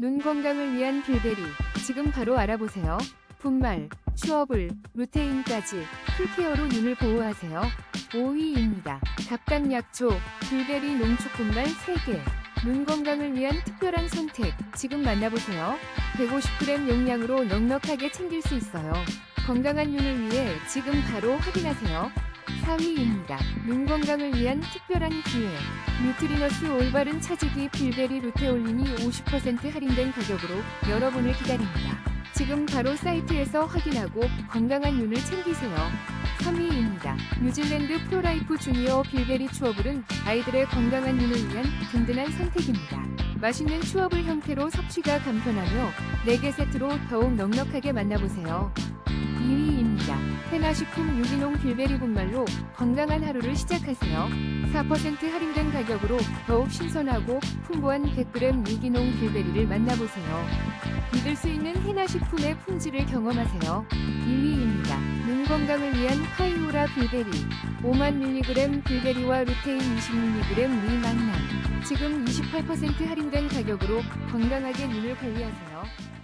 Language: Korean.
눈 건강을 위한 빌베리 지금 바로 알아보세요. 분말, 추어블, 루테인까지 풀케어로 눈을 보호하세요. 5위입니다. 답당 약초, 빌베리 농축 분말 3개. 눈 건강을 위한 특별한 선택 지금 만나보세요. 150g 용량으로 넉넉하게 챙길 수 있어요. 건강한 눈을 위해 지금 바로 확인하세요. 4위입니다. 눈 건강을 위한 특별한 기회. 뉴트리너스 올바른 차지기 빌베리 루테올린이 50% 할인된 가격으로 여러분을 기다립니다. 지금 바로 사이트에서 확인하고 건강한 눈을 챙기세요. 3위입니다. 뉴질랜드 프로라이프 주니어 빌베리 추어블은 아이들의 건강한 눈을 위한 든든한 선택입니다. 맛있는 추어블 형태로 섭취가 간편하며 4개 세트로 더욱 넉넉하게 만나보세요. 2위입니다. 해나식품 유기농 빌베리 분말로 건강한 하루를 시작하세요. 4% 할인된 가격으로 더욱 신선하고 풍부한 100g 유기농 빌베리를 만나보세요. 믿을 수 있는 해나 식품의 품질을 경험하세요. 1위입니다. 눈 건강을 위한 카이오라 빌베리 5만 mg 빌베리와 루테인 20mg 리망남 지금 28% 할인된 가격으로 건강하게 눈을 관리하세요.